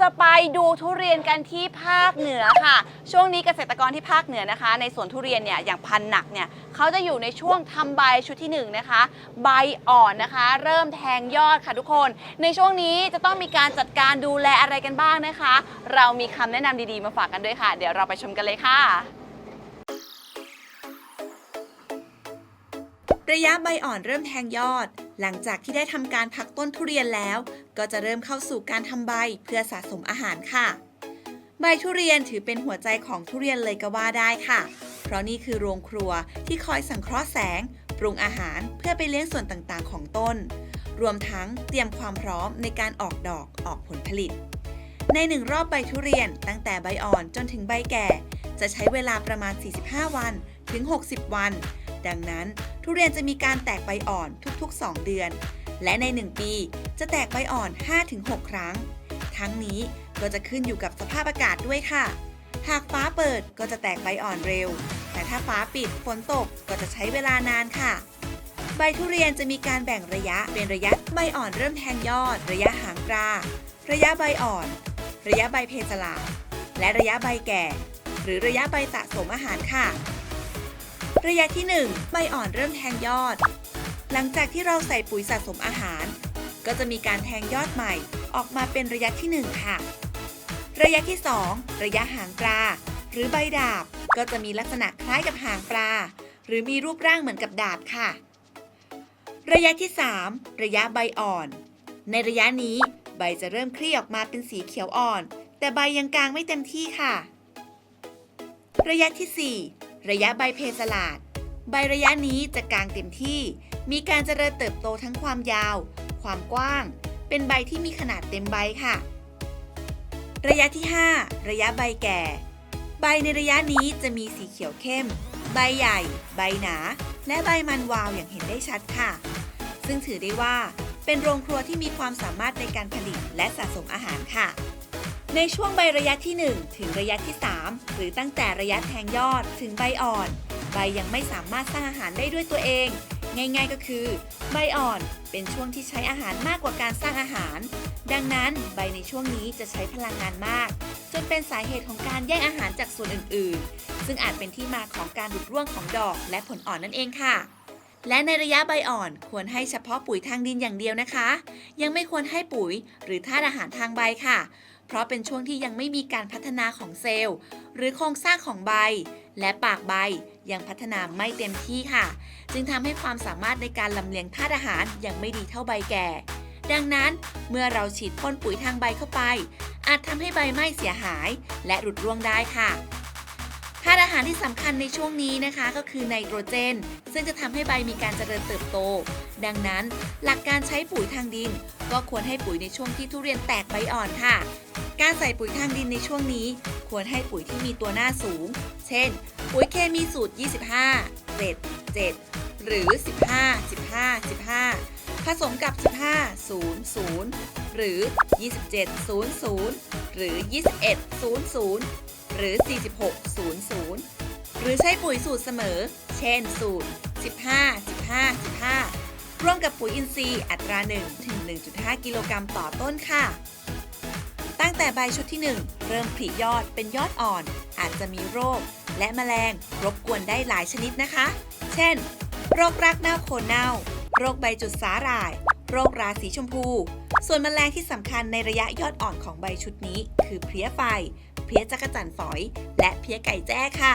จะไปดูทุเรียนกันที่ภาคเหนือค่ะ ช่วงนี้เกษตรกรที่ภาคเหนือนะคะ ในสวนทุเรียนเนี่ยอย่างพันหนักเนี่ยเขาจะอยู่ในช่วงทำใบชุดที่หนึ่งนะคะ ใบอ่อนนะคะ เริ่มแทงยอดค่ะทุกคน ในช่วงนี้จะต้องมีการจัดการดูแลอะไรกันบ้างนะคะ เรามีคำแนะนำดีๆมาฝากกันด้วยค่ะ เดี๋ยวเราไปชมกันเลยค่ะ ระยะใบอ่อนเริ่มแทงยอด หลังจากที่ได้ทำการพักต้นทุเรียนแล้ว ก็จะเริ่มเข้าสู่การทำใบเพื่อสะสมอาหารค่ะ ใบทุเรียนถือเป็นหัวใจของทุเรียนเลยก็ว่าได้ค่ะ เพราะนี่คือโรงครัวที่คอยสังเคราะห์แสง ปรุงอาหารเพื่อไปเลี้ยงส่วนต่างๆ ของต้น รวมทั้งเตรียมความพร้อมในการออกดอกออกผลผลิต ในหนึ่งรอบใบทุเรียนตั้งแต่ใบอ่อนจนถึงใบแก่ จะใช้เวลาประมาณ 45 วันถึง 60 วัน ดังนั้น ทุเรียนจะมีการแตกใบอ่อนทุก ๆ 2 เดือน และใน 1 ปีจะแตกใบอ่อน 5-6 ครั้ง ทั้งนี้ก็จะขึ้นอยู่กับสภาพอากาศด้วยค่ะ หากฟ้าเปิดก็จะแตกใบอ่อนเร็ว แต่ถ้าฟ้าปิดฝนตกก็จะใช้เวลานานค่ะ ใบทุเรียนจะมีการแบ่งระยะเป็นระยะใบอ่อนเริ่มแทงยอด ระยะหางปลาระยะใบอ่อน ระยะใบเพสลาและระยะใบแก่ หรือระยะใบสะสมอาหารค่ะ ระยะที่ 1 ใบอ่อนเริ่มแทงยอด หลังจากที่เราใส่ปุ๋ยสะสมอาหาร ก็จะมีการแทงยอดใหม่ออกมาเป็นระยะที่ 1 ค่ะ ระยะที่ 2 ระยะหางปลา หรือใบดาบ ก็จะมีลักษณะคล้ายกับหางปลา หรือมีรูปร่างเหมือนกับดาบค่ะ ระยะที่ 3 ระยะใบอ่อน ในระยะนี้ใบจะเริ่มคลี่ออกมาเป็นสีเขียวอ่อน แต่ใบยังกลางไม่เต็มที่ค่ะ ระยะที่ 4 ระยะใบเพสลาด ใบระยะนี้จะกลางเต็มที่ มีการเจริญเติบโตทั้งความยาว ความกว้าง เป็นใบที่มีขนาดเต็มใบค่ะ ระยะที่ 5 ระยะใบแก่ ใบในระยะนี้จะมีสีเขียวเข้ม ใบใหญ่ ใบหนา และใบมันวาวอย่างเห็นได้ชัดค่ะ ซึ่งถือได้ว่าเป็นโรงครัวที่มีความสามารถในการผลิตและสะสมอาหารค่ะ ในช่วงใบระยะที่ 1 ถึงระยะที่ 3 หรือตั้งแต่ระยะแทงยอดถึงใบอ่อน ใบยังไม่สามารถสร้างอาหารได้ด้วยตัวเอง ง่ายๆก็คือ ใบอ่อนเป็นช่วงที่ใช้อาหารมากกว่าการสร้างอาหาร ดังนั้นใบในช่วงนี้จะใช้พลังงานมาก จนเป็นสาเหตุของการแย่งอาหารจากส่วนอื่นๆ ซึ่งอาจเป็นที่มาของการหลุดร่วงของดอกและผลอ่อนนั่นเองค่ะและในระยะใบอ่อนควรให้เฉพาะปุ๋ยทางดินอย่างเดียวนะคะ ยังไม่ควรให้ปุ๋ยหรือธาตุอาหารทางใบค่ะ เพราะเป็นช่วงที่ยังไม่มีการพัฒนาของเซลล์ หรือโครงสร้างของใบ และปากใบยังพัฒนาไม่เต็มที่ค่ะ จึงทำให้ความสามารถในการลำเลียงธาตุอาหารยังไม่ดีเท่าใบแก่ ดังนั้นเมื่อเราฉีดพ่นปุ๋ยทางใบเข้าไป อาจทำให้ใบไม้เสียหาย และหลุดร่วงได้ค่ะ ธาตุอาหารที่สำคัญในช่วงนี้นะคะก็คือไนโตรเจน ซึ่งจะทำให้ใบมีการเจริญเติบโต ดังนั้นหลักการใช้ปุ๋ยทางดิน ก็ควรให้ปุ๋ยในช่วงที่ทุเรียนแตกใบอ่อนค่ะ การใส่ปุ๋ยทางดินในช่วงนี้ ควรให้ปุ๋ยที่มีตัวหน้าสูง เช่น ปุ๋ยเคมีสูตร 25 7 7 หรือ 15 15 15 ผสมกับ 15 0 0 หรือ 27 0 0 หรือ 21 0 0 หรือ 46 0 0 หรือใช้ปุ๋ยสูตรเสมอ เช่นสูตร 15 15 15 ร่วมกับปุ๋ยอินทรีย์อัตรา 1 ถึง 1.5 กิโลกรัมต่อต้นค่ะ ตั้งแต่ใบชุดที่ 1 เริ่มผลิยอดเป็นยอดอ่อน อาจจะมีโรค และแมลงรบกวนได้หลายชนิดนะคะ เช่น โรครากเน่าโคนเน่า โรคใบจุดสาหร่าย โรคราสีชมพูส่วนแมลงที่สำคัญในระยะยอดอ่อนของใบชุดนี้ คือเพลี้ยไฟ เพี้ยจักรจั่นฝอย และเพี้ยไก่แจ้ค่ะ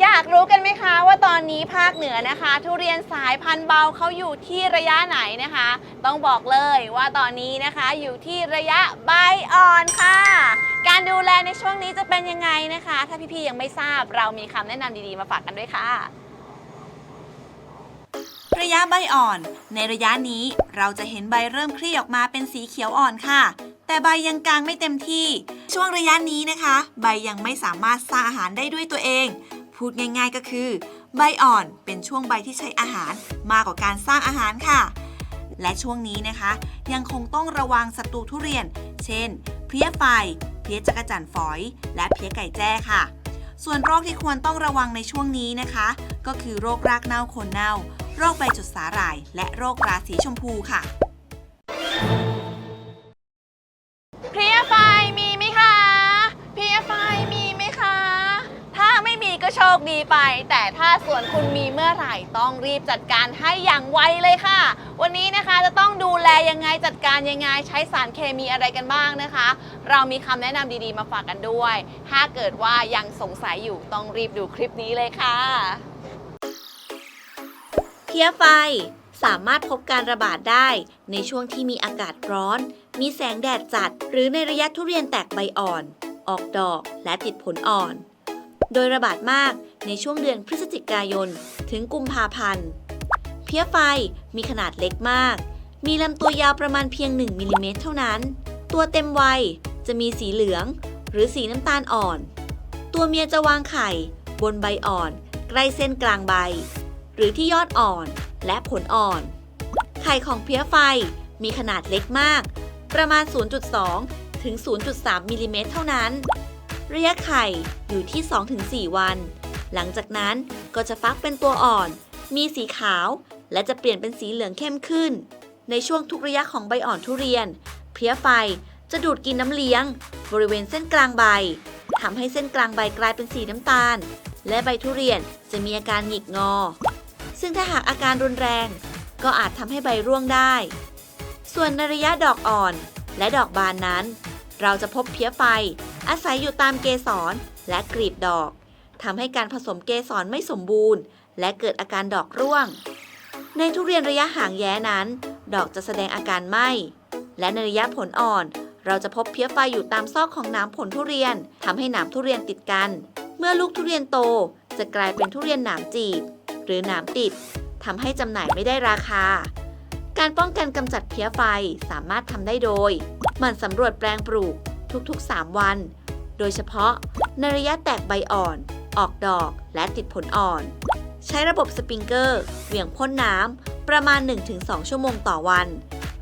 อยากรู้กันไหมคะว่าตอนนี้ภาคเหนือนะคะ ทุเรียนสายพันธุ์เบาเขาอยู่ที่ระยะไหนนะคะ ต้องบอกเลยว่าตอนนี้นะคะอยู่ที่ระยะใบอ่อนค่ะการดูแลในช่วงนี้จะเป็นยังไงนะคะ ถ้าพี่ๆยังไม่ทราบเรามีคำแนะนำดีๆมาฝากกันด้วยค่ะ ระยะใบอ่อน ในระยะนี้เราจะเห็นใบเริ่มคลี่ออกมาเป็นสีเขียวอ่อนค่ะ แต่ใบยังกลางไม่เต็มที่ ช่วงระยะนี้นะคะ ใบยังไม่สามารถสร้างอาหารได้ด้วยตัวเอง พูดง่ายๆก็คือ ใบอ่อนเป็นช่วงใบที่ใช้อาหารมากกว่าการสร้างอาหารค่ะ และช่วงนี้นะคะ ยังคงต้องระวังศัตรูทุเรียน เช่น เพลี้ยไฟ เพลี้ยจักรจั่นฝอย และเพลี้ยไก่แจ้ค่ะ ส่วนโรคที่ควรต้องระวังในช่วงนี้นะคะ ก็คือโรครากเน่าโคนเน่า โรคใบจุดสาหร่าย และโรคราสีชมพูค่ะ เพลียไฟมีไหมคะ เพลียไฟมีไหมคะ ถ้าไม่มีก็โชคดีไป แต่ถ้าส่วนคุณมีเมื่อไหร่ต้องรีบจัดการให้อย่างไวเลยค่ะ วันนี้นะคะจะต้องดูแลยังไงจัดการยังไงใช้สารเคมีอะไรกันบ้างนะคะ เรามีคำแนะนำดีๆมาฝากกันด้วย ถ้าเกิดว่ายังสงสัยอยู่ต้องรีบดูคลิปนี้เลยค่ะ พี้ยไฟ สามารถพบการระบาดได้ ในช่วงที่มีอากาศร้อน มีแสงแดดจัด หรือในระยะทุเรียนแตกใบอ่อน ออกดอกและติดผลอ่อน โดยระบาดมากในช่วงเดือนพฤศจิกายน ถึงกุมภาพันธ์เพี้ยไฟมีขนาดเล็กมาก มีลำตัวยาวประมาณเพียง 1มิลลิเมตรเท่านั้น ตัวเต็มวัยจะมีสีเหลือง หรือสีน้ำตาลอ่อน ตัวเมียจะวางไข่ บนใบอ่อน ใกล้เส้นกลางใบ หรือที่ยอดอ่อนและผลอ่อน ไข่ของเพี้ยไฟมีขนาดเล็กมาก ประมาณ 0.2 ถึง 0.3 มิลลิเมตรเท่านั้น ระยะไข่อยู่ที่ 2-4 วัน หลังจากนั้นก็จะฟักเป็นตัวอ่อน มีสีขาว และจะเปลี่ยนเป็นสีเหลืองเข้มขึ้น ในช่วงทุกระยะของใบอ่อนทุเรียน เพี้ยไฟจะดูดกินน้ำเลี้ยง บริเวณเส้นกลางใบทำให้เส้นกลางใบกลายเป็นสีน้ำตาล และใบทุเรียนจะมีอาการหงิกงอ ซึ่งถ้าหากอาการรุนแรง ก็อาจทำให้ใบร่วงได้ ส่วนในระยะดอกอ่อนและดอกบานนั้น เราจะพบเพี้ยไฟ อาศัยอยู่ตามเกสรและกลีบดอกทำให้การผสมเกสรไม่สมบูรณ์ และเกิดอาการดอกร่วง ในทุเรียนระยะห่างแย้นั้น ดอกจะแสดงอาการไหม้และในระยะผลอ่อนเราจะพบเพี้ยไฟอยู่ตามซอกของหนามผลทุเรียนทำให้หนามทุเรียนติดกัน เมื่อลูกทุเรียนโตจะกลายเป็นทุเรียนหนามจีบ หรือหนามติดทำให้จำหน่ายไม่ได้ราคา การป้องกันกำจัดเพี้ยไฟสามารถทำได้โดยหมั่นสำรวจแปลงปลูกทุกๆ 3 วัน โดยเฉพาะในระยะแตกใบอ่อน ออกดอกและติดผลอ่อน ใช้ระบบสปริงเกอร์เหวี่ยงพ่นน้ำประมาณ 1-2 ชั่วโมงต่อวัน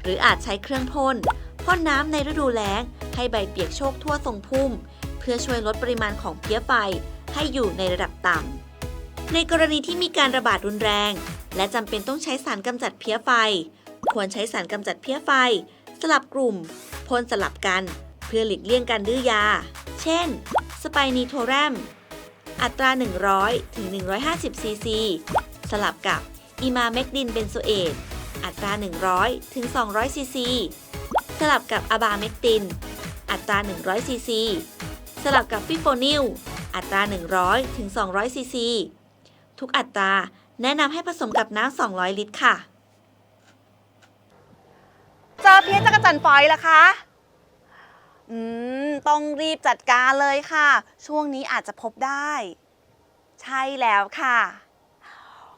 หรืออาจใช้เครื่องพ่นพ่นน้ำในฤดูแล้ง ให้ใบเปียกโชกทั่วทรงพุ่ม เพื่อช่วยลดปริมาณของเพี้ยไฟให้อยู่ในระดับต่ำ ในกรณีที่มีการระบาดรุนแรง และจำเป็นต้องใช้สารกำจัดเพี้ยไฟ ควรใช้สารกำจัดเพี้ยไฟ สลับกลุ่มพ่นสลับกัน เพื่อหลีกเลี่ยงการดื้อยา เช่น สไปนีโทแรม อัตรา 100 ถึง 150 ซีซี สลับกับอิมาเมกดินเบนโซเอต อัตรา 100 ถึง 200 ซีซี สลับกับอะบาเมกติน อัตรา 100 ซีซี สลับกับฟิโฟนิล อัตรา 100 ถึง 200 ซีซี ทุกอัตรา แนะนำให้ผสมกับน้ำ 200 ลิตรค่ะ เจอเพี้ยจักรจันทร์ฝอยละคะอืมต้องรีบจัดการเลยค่ะ ช่วงนี้อาจจะพบได้ ใช่แล้วค่ะ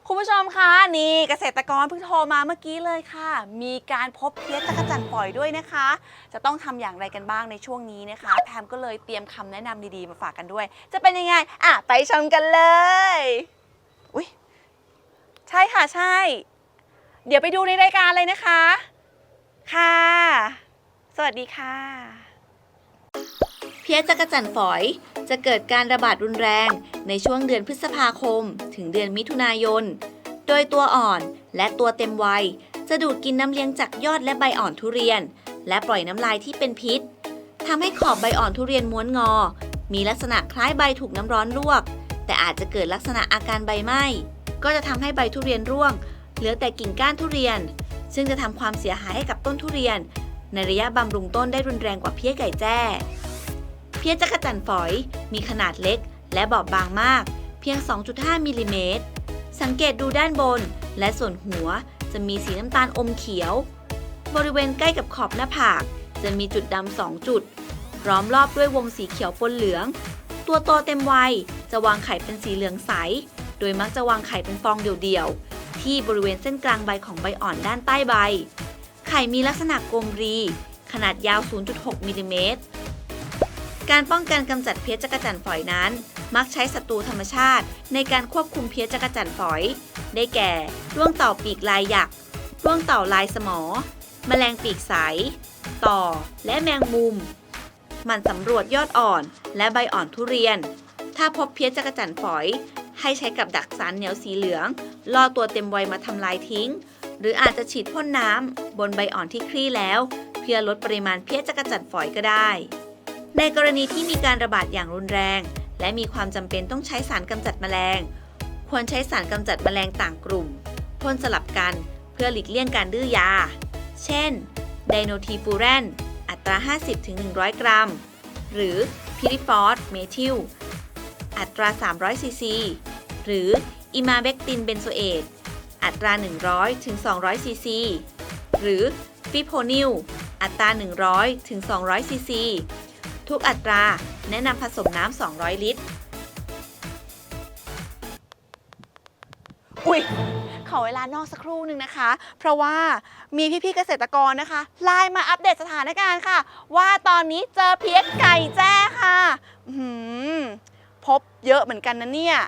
คุณผู้ชมคะนี่เกษตรกรเพิ่งโทรมาเมื่อกี้เลยค่ะ มีการพบเพี้ยนจักรจันทร์ฝอยด้วยนะคะ จะต้องทำอย่างไรกันบ้างในช่วงนี้นะคะ แพมก็เลยเตรียมคำแนะนำดีๆมาฝากกันด้วย จะเป็นยังไง อะ ไปชมกันเลย ใช่ เดี๋ยวไปดูในรายการเลยนะคะ ค่ะ สวัสดีค่ะ เพี้ยจักรจั่นฝอยจะเกิดการระบาดรุนแรงในช่วงเดือนพฤษภาคม ถึงเดือนมิถุนายน โดยตัวอ่อนและตัวเต็มวัย จะดูดกินน้ำเลี้ยงจากยอดและใบอ่อนทุเรียน และปล่อยน้ำลายที่เป็นพิษทำให้ขอบใบอ่อนทุเรียนม้วนงอ มีลักษณะคล้ายใบถูกน้ำร้อนลวก แต่อาจจะเกิดลักษณะอาการใบไหม้ ก็จะทำให้ใบทุเรียนร่วง เหลือแต่กิ่งก้านทุเรียน ซึ่งจะทำความเสียหายให้กับต้นทุเรียน ในระยะบำรุงต้นได้รุนแรงกว่าเพี้ยไก่แจ้ เพี้ยจักรจั่นฝอย มีขนาดเล็ก และบอบบางมาก เพียง 2.5มิลลิเมตร สังเกตดูด้านบน และส่วนหัวจะมีสีน้ำตาลอมเขียว บริเวณใกล้กับขอบหน้าผาก จะมีจุดดำสองจุดล้อมรอบด้วยวงสีเขียวปนเหลือง ตัวโตเต็มวัยจะวางไข่เป็นสีเหลืองใส ดยมักจะวางไข่เป็นฟองเดี่ยวๆ ที่บริเวณเส้นกลางใบของใบอ่อนด้านใต้ใบ ไข่มีลักษณะกลมรี ขนาดยาว 0.6มิลลิเมตร การป้องกันกำจัดเพี้ยจักจั่นฝอยนั้น มักใช้ศัตรูธรรมชาติ ในการควบคุมเพี้ยจักจั่นฝอย ได้แก่ร่วงเต่าปีกลายหยักร่วงเต่าลายสมอ แมลงปีกใส ต่อ และแมงมุม มันสำรวจยอดอ่อน และใบอ่อนทุเรียน ถ้าพบเพี้ยจักจั่นฝอย ให้ใช้กับดักสารเหนียวสีเหลือง ล่อตัวเต็มวัยมาทำลายทิ้ง หรืออาจจะฉีดพ่นน้ำบนใบอ่อนที่คลี่แล้ว เพื่อลดปริมาณเพี้ยจักรจัดฝอยก็ได้ ในกรณีที่มีการระบาดอย่างรุนแรง และมีความจำเป็นต้องใช้สารกำจัดแมลง ควรใช้สารกำจัดแมลงต่างกลุ่มพ่นสลับกันเพื่อหลีกเลี่ยงการดื้อยา เช่น ไดโนทีฟูแรน อัตรา 50-100 กรัม หรือพิริฟอสเมทิล อัตรา 300 ซีซี หรืออิมาเบกตินเบนโซเอตอัตรา 100 ถึง 200 ซีซี หรือฟิโพนิล อัตรา 100 ถึง 200 ซีซี ทุกอัตราแนะนำผสมน้ำ 200 ลิตร อุ้ยขอเวลานอกสักครู่หนึ่งนะคะ เพราะว่ามีพี่ๆเกษตรกรนะคะไลน์มาอัปเดตสถานการณ์ค่ะ ว่าตอนนี้เจอเพี้ยไก่แจ้ค่ะ อื้อหือพบเยอะเหมือนกันนะเนี่ย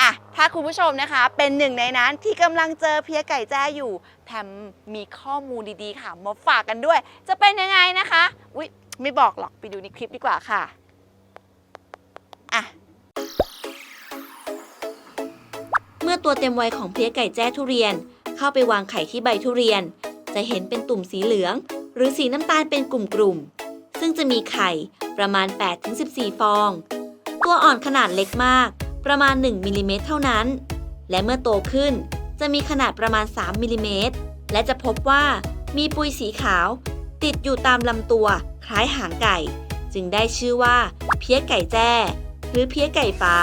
อะถ้าคุณผู้ชมนะคะ เป็นหนึ่งในนั้นที่กำลังเจอเพี้ยไก่แจ้อยู่แถมมีข้อมูลดีๆค่ะมาฝากกันด้วย จะเป็นยังไงนะคะอุ๊ยไม่บอกหรอกไปดูในคลิปดีกว่าค่ะอะเมื่อตัวเต็มวัยของเพลี้ยไก่แจ้ทุเรียน เข้าไปวางไข่ที่ใบทุเรียน จะเห็นเป็นตุ่มสีเหลือง หรือสีน้ำตาลเป็นกลุ่มๆซึ่งจะมีไข่ประมาณ 8-14 ฟอง ตัวอ่อนขนาดเล็กมาก ประมาณ 1มิลลิเมตรเท่านั้น และเมื่อโตขึ้นจะมีขนาดประมาณ 3มิลลิเมตรและจะพบว่ามีปุยสีขาว ติดอยู่ตามลำตัวคล้ายหางไก่ จึงได้ชื่อว่า เพี้ยไก่แจ้ หรือเพี้ยไก่ฟ้า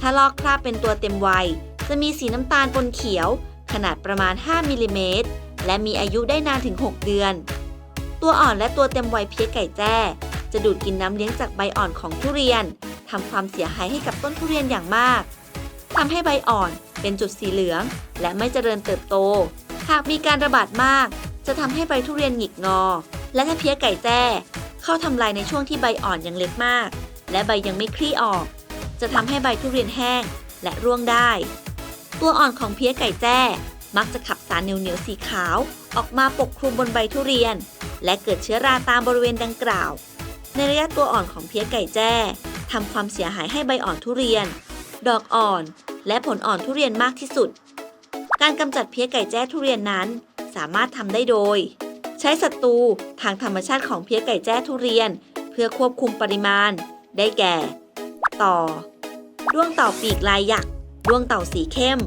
ถ้าลอกคราบเป็นตัวเต็มวัย จะมีสีน้ำตาลปนเขียว ขนาดประมาณ 5มิลลิเมตรและมีอายุได้นานถึง 6 เดือน ตัวอ่อนและตัวเต็มวัยเพี้ยไก่แจ้ จะดูดกินน้ำเลี้ยงจากใบอ่อนของทุเรียน ทำความเสียหายให้กับต้นทุเรียนอย่างมากทำให้ใบอ่อนเป็นจุดสีเหลือง และไม่เจริญเติบโต หากมีการระบาดมาก จะทำให้ใบทุเรียนหงิกงอ และถ้าเพี้ยไก่แจ้เข้าทำลายในช่วงที่ใบอ่อนยังเล็กมาก และใบยังไม่คลี่ออก จะทำให้ใบทุเรียนแห้งและร่วงได้ ตัวอ่อนของเพี้ยไก่แจ้มักจะขับสารเหนียวๆสีขาว ออกมาปกคลุมบนใบทุเรียน และเกิดเชื้อราตามบริเวณดังกล่าว ในระยะตัวอ่อนของเพี้ยไก่แจ้ ทำความเสียหายให้ใบอ่อนทุเรียน ดอกอ่อน และผลอ่อนทุเรียนมากที่สุด การกำจัดเพี้ยไก่แจ้ทุเรียนนั้น สามารถทำได้โดย ใช้ศัตรูทางธรรมชาติของเพี้ยไก่แจ้ทุเรียน เพื่อควบคุมปริมาณ ได้แก่ ต่อด้วงเต่าปีกลายหยักด้วงเต่าสีเข้ม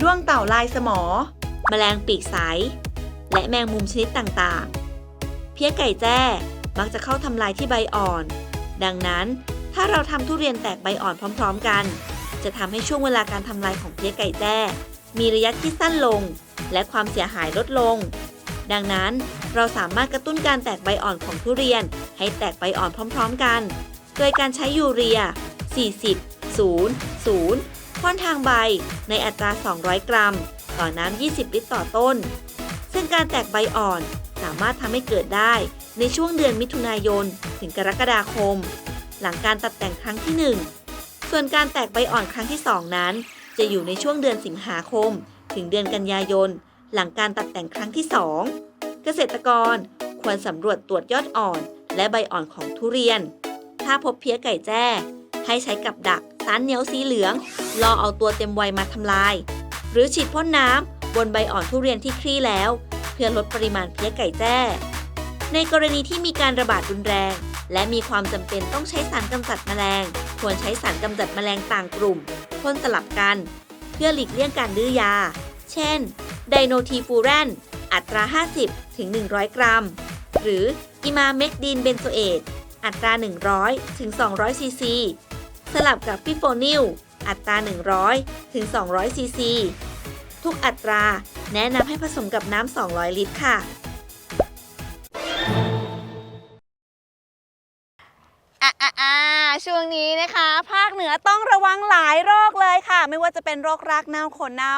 ด้วงเต่าลายสมอ แมลงปีกใส และแมงมุมชนิดต่างๆ เพี้ยไก่แจ้มักจะเข้าทำลายที่ใบอ่อน ดังนั้น ถ้าเราทำทุเรียนแตกใบอ่อนพร้อมๆกัน จะทำให้ช่วงเวลาการทำลายของเพี้ยไก่แจ้มีระยะที่สั้นลง และความเสียหายลดลง ดังนั้นเราสามารถกระตุ้นการแตกใบอ่อนของทุเรียน ให้แตกใบอ่อนพร้อม ๆ กัน โดยการใช้ยูเรีย 40 0 0พ่นทางใบในอัตรา 200 กรัม ต่อน้ำ 20 ลิตรต่อต้น ซึ่งการแตกใบอ่อนสามารถทำให้เกิดได้ในช่วงเดือนมิถุนายน ถึงกรกฎาคม หลังการตัดแต่งครั้งที่ 1 ส่วนการแตกใบอ่อนครั้งที่ 2 นั้น จะอยู่ในช่วงเดือนสิงหาคม ถึงเดือนกันยายน หลังการตัดแต่งครั้งที่ 2 เกษตรกรควรสำรวจตรวจยอดอ่อน และใบอ่อนของทุเรียน ถ้าพบเพี้ยไก่แจ้ ให้ใช้กับดักสารเหนียวสีเหลืองรอเอาตัวเต็มวัยมาทำลาย หรือฉีดพ่นน้ำบนใบอ่อนทุเรียนที่คลี่แล้ว เพื่อลดปริมาณเพี้ยไก่แจ้ ในกรณีที่มีการระบาดรุนแรง และมีความจำเป็นต้องใช้สารกำจัดแมลง ควรใช้สารกำจัดแมลงต่างกลุ่มพ่นสลับกัน เพื่อหลีกเลี่ยงการดื้อยา เช่น ไดโนทีฟูแรน อัตรา 50 ถึง 100 กรัม หรืออิมาเมกดีนเบนโซเอต อัตรา 100 ถึง 200 ซีซี สลับกับฟิโฟนิล อัตรา 100 ถึง 200 ซีซี ทุกอัตราแนะนำให้ผสมกับน้ำ 200 ลิตรค่ะ ช่วงนี้นะคะ ภาคเหนือต้องระวังหลายโรคเลยค่ะ ไม่ว่าจะเป็นโรครากเน่าโคนเน่า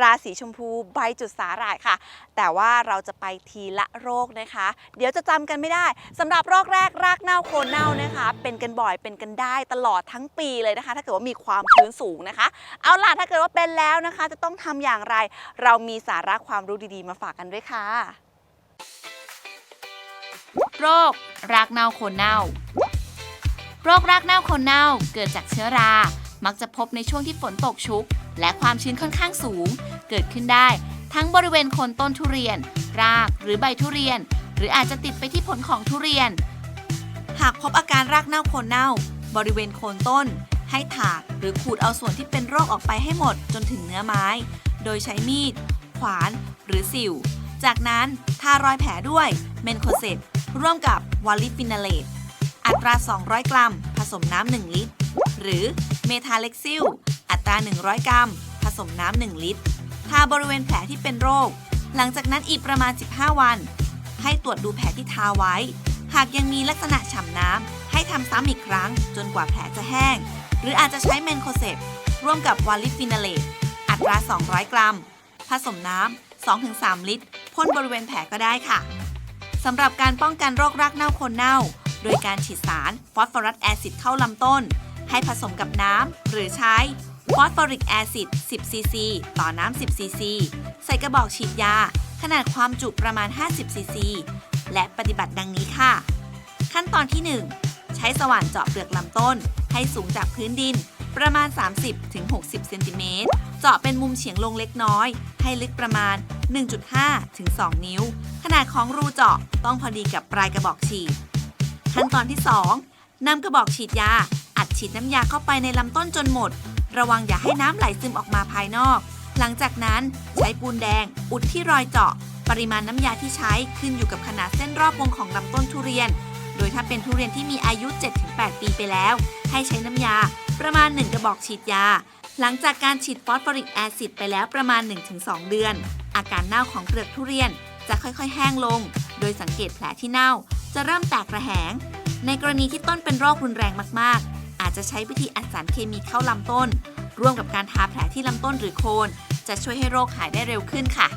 ราสีชมพูใบจุดสาหร่ายค่ะ แต่ว่าเราจะไปทีละโรคนะคะ เดี๋ยวจะจำกันไม่ได้สำหรับโรคแรกรากเน่าโคนเน่านะคะ เป็นกันบ่อยเป็นกันได้ตลอดทั้งปีเลยนะคะ ถ้าเกิดว่ามีความชื้นสูงนะคะ เอาล่ะถ้าเกิดว่าเป็นแล้วนะคะ จะต้องทำอย่างไร เรามีสาระความรู้ดีๆ มาฝากกันด้วยค่ะ โรครากเน่าโคนเน่า โรครากเน่าโคนเน่าเกิดจากเชื้อรา มักจะพบในช่วงที่ฝนตกชุก และความชื้นค่อนข้างสูง เกิดขึ้นได้ ทั้งบริเวณโคนต้นทุเรียน รากหรือใบทุเรียน หรืออาจจะติดไปที่ผลของทุเรียน หากพบอาการรากเน่าโคนเน่า บริเวณโคนต้น ให้ถากหรือขูดเอาส่วนที่เป็นโรคออกไปให้หมดจนถึงเนื้อไม้ โดยใช้มีด ขวาน หรือสิว จากนั้นทารอยแผลด้วยเมนโคเซตร่วมกับวอลลิฟินาเลต อัตรา 200 กรัม ผสมน้ำ 1 ลิตร หรือเมทาเล็กซิล อัตรา 100 กรัม ผสมน้ำ 1 ลิตร ทาบริเวณแผลที่เป็นโรค หลังจากนั้นอีกประมาณ 15 วัน ให้ตรวจดูแผลที่ทาไว้ หากยังมีลักษณะฉ่ำน้ำ ให้ทำซ้ำอีกครั้ง จนกว่าแผลจะแห้ง หรืออาจจะใช้เมนโคเซปร่วมกับวาลิฟินาเลตอัตรา 200 กรัม ผสมน้ำ 2-3 ลิตรพ่นบริเวณแผลก็ได้ค่ะสำหรับการป้องกันโรครากเน่าคนเน่า โดยการฉีดสารฟอสฟอรัสแอซิดเข้าลำต้น ให้ผสมกับน้ำหรือใช้ฟอสฟอริกแอซิด 10 ซีซี ต่อน้ำ 10 ซีซี ใส่กระบอกฉีดยา ขนาดความจุประมาณ 50 ซีซี และปฏิบัติดังนี้ค่ะ ขั้นตอนที่ 1 ใช้สว่านเจาะเปลือกลำต้น ให้สูงจากพื้นดิน ประมาณ 30-60 เซนติเมตร เจาะเป็นมุมเฉียงลงเล็กน้อย ให้ลึกประมาณ 1.5ถึง2นิ้ว ขนาดของรูเจาะต้องพอดีกับปลายกระบอกฉีด ขั้นตอนที่ 2นำกระบอกฉีดยา อัดฉีดน้ำยาเข้าไปในลำต้นจนหมด ระวังอย่าให้น้ำไหลซึมออกมาภายนอก หลังจากนั้นใช้ปูนแดง อุดที่รอยเจาะ ปริมาณน้ำยาที่ใช้ขึ้นอยู่กับขนาดเส้นรอบวงของลำต้นทุเรียน โดยถ้าเป็นทุเรียนที่มีอายุ 7-8 ปีไปแล้ว ให้ใช้น้ำยา ประมาณ 1 กระบอกฉีดยา หลังจากการฉีดฟอสฟอริกแอซิดไปแล้วประมาณ 1-2 เดือน อาการเน่าของเปลือกทุเรียนจะค่อยๆ แห้งลง โดยสังเกตแผลที่เน่า จะเริ่มแตกระแหง ในกรณีที่ต้นเป็นโรครุนแรงมากๆ อาจจะใช้วิธีอัดสารเคมีเข้าลำต้น ร่วมกับการทาแผลที่ลำต้นหรือโคน จะช่วยให้โรคหายได้เร็วขึ้นค่ะ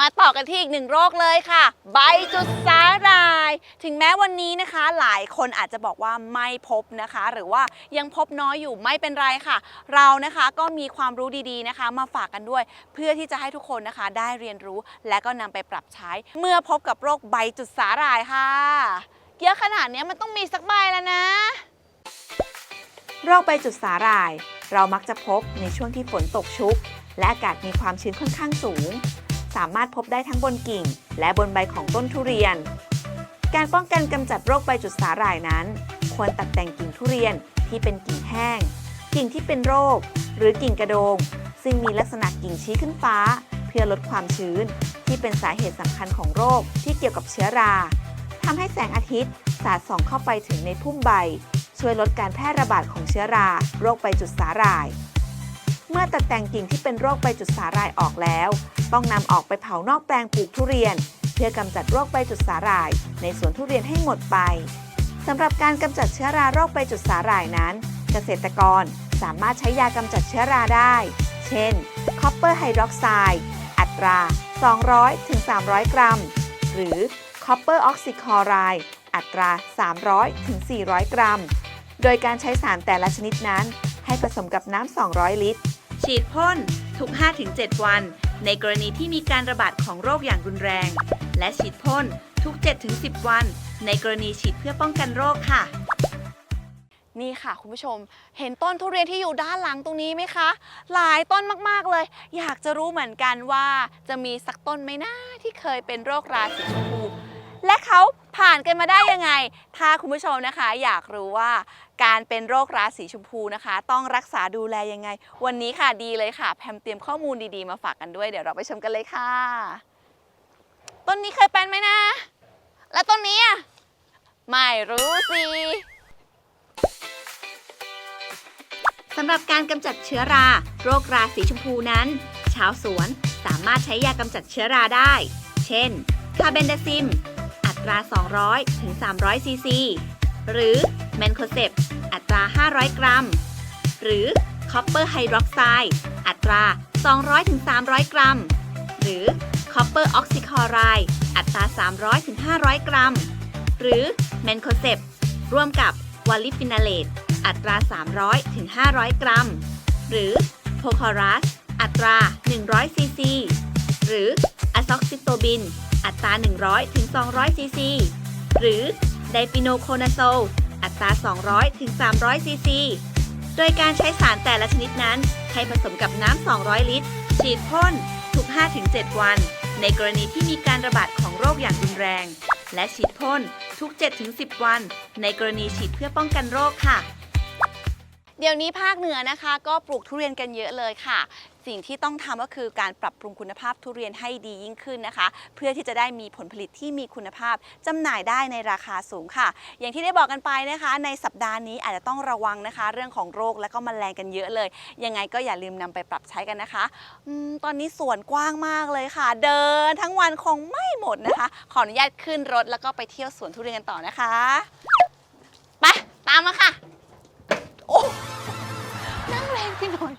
มาต่อกันที่อีกหนึ่งโรคเลยค่ะ ใบจุดสาหร่าย ถึงแม้วันนี้นะคะ หลายคนอาจจะบอกว่าไม่พบนะคะ หรือว่ายังพบน้อยอยู่ไม่เป็นไรค่ะ เรานะคะก็มีความรู้ดีๆนะคะ มาฝากกันด้วย เพื่อที่จะให้ทุกคนนะคะ ได้เรียนรู้และก็นำไปปรับใช้ เมื่อพบกับโรคใบจุดสาหร่ายค่ะ เยอะขนาดนี้มันต้องมีสักใบแล้วนะ โรคใบจุดสาหร่าย เรามักจะพบในช่วงที่ฝนตกชุก และอากาศมีความชื้นค่อนข้างสูง สามารถพบได้ทั้งบนกิ่ง และบนใบของต้นทุเรียน การป้องกันกำจัดโรคใบจุดสาหร่ายนั้น ควรตัดแต่งกิ่งทุเรียนที่เป็นกิ่งแห้ง กิ่งที่เป็นโรค หรือกิ่งกระโดง ซึ่งมีลักษณะกิ่งชี้ขึ้นฟ้า เพื่อลดความชื้น ที่เป็นสาเหตุสำคัญของโรคที่เกี่ยวกับเชื้อราทำให้แสงอาทิตย์ สาดส่องเข้าไปถึงในพุ่มใบ ช่วยลดการแพร่ระบาดของเชื้อรา โรคใบจุดสาหร่าย เมื่อตัดแต่งกิ่งที่เป็นโรคใบจุดสาหร่ายออกแล้ว ต้องนำออกไปเผานอกแปลงปลูกทุเรียน เพื่อกำจัดโรคใบจุดสาหร่าย ในสวนทุเรียนให้หมดไปสำหรับการกำจัดเชื้อราโรคใบจุดสาหร่ายนั้น เกษตรกรสามารถใช้ยากำจัดเชื้อราได้ เช่นคอปเปอร์ไฮดรอกไซด์อัตรา 200-300 กรัม หรือคอปเปอร์ออกซิคอไรด์อัตรา 300-400 กรัม โดยการใช้สารแต่ละชนิดนั้น ให้ผสมกับน้ำ 200 ลิตร ฉีดพ่นทุก 5-7 วัน ในกรณีที่มีการระบาดของโรคอย่างรุนแรง และฉีดพ่นทุก 7-10 วัน ในกรณีฉีดเพื่อป้องกันโรคค่ะ นี่ค่ะคุณผู้ชม เห็นต้นทุเรียนที่อยู่ด้านหลังตรงนี้ไหมคะ หลายต้นมากๆเลย อยากจะรู้เหมือนกันว่าจะมีสักต้นไหมนะที่เคยเป็นโรคราสีชมพูและเขา ผ่านกันมาได้ยังไง ถ้าคุณผู้ชมนะคะ อยากรู้ว่าการเป็นโรคราสีชมพูนะคะ ต้องรักษาดูแลยังไง วันนี้ค่ะดีเลยค่ะ แพมเตรียมข้อมูลดีๆมาฝากกันด้วย เดี๋ยวเราไปชมกันเลยค่ะ ต้นนี้เคยเป็นไหมนะ และต้นนี้อะไม่รู้สิสำหรับการกำจัดเชื้อรา โรคราสีชมพูนั้น ชาวสวนสามารถใช้ยากำจัดเชื้อราได้ เช่น คาเบนดาซิม ตรา 200 ถึง 300 ซีซี หรือแมนโคเซปอัตรา 500 กรัม หรือคอปเปอร์ไฮดรอกไซด์อัตรา 200 ถึง 300 กรัม หรือคอปเปอร์ออกซิคอไรด์อัตรา 300 ถึง 500 กรัม หรือแมนโคเซปร่วมกับวอลลิฟินาเลตอัตรา 300 ถึง 500 กรัม หรือโพคอรัสอัตรา 100 ซีซี หรืออะซ็อกซิโตบิน อัตรา 100 ถึง 200 ซีซี หรือไดฟิโนโคนาโซล อัตรา 200 ถึง 300 ซีซี โดยการใช้สารแต่ละชนิดนั้น ให้ผสมกับน้ำ 200 ลิตร ฉีดพ่นทุก 5-7 วัน ในกรณีที่มีการระบาดของโรคอย่างรุนแรง และฉีดพ่นทุก 7-10 วัน ในกรณีฉีดเพื่อป้องกันโรคค่ะ เดี๋ยวนี้ภาคเหนือนะคะ ก็ปลูกทุเรียนกันเยอะเลยค่ะ สิ่งที่ต้องทำก็คือการปรับปรุงคุณภาพทุเรียนให้ดียิ่งขึ้นนะคะ เพื่อที่จะได้มีผลผลิตที่มีคุณภาพจำหน่ายได้ในราคาสูงค่ะ อย่างที่ได้บอกกันไปนะคะ ในสัปดาห์นี้อาจจะต้องระวังนะคะ เรื่องของโรคและก็แมลงกันเยอะเลย ยังไงก็อย่าลืมนำไปปรับใช้กันนะคะอตอนนี้สวนกว้างมากเลยค่ะ เดินทั้งวันคงไม่หมดนะคะ ขออนุญาตขึ้นรถแล้วก็ไปเที่ยวสวนทุเรียนกันต่อนะคะไปตามมาค่ะ โอ้นั่งแรงไปหน่อย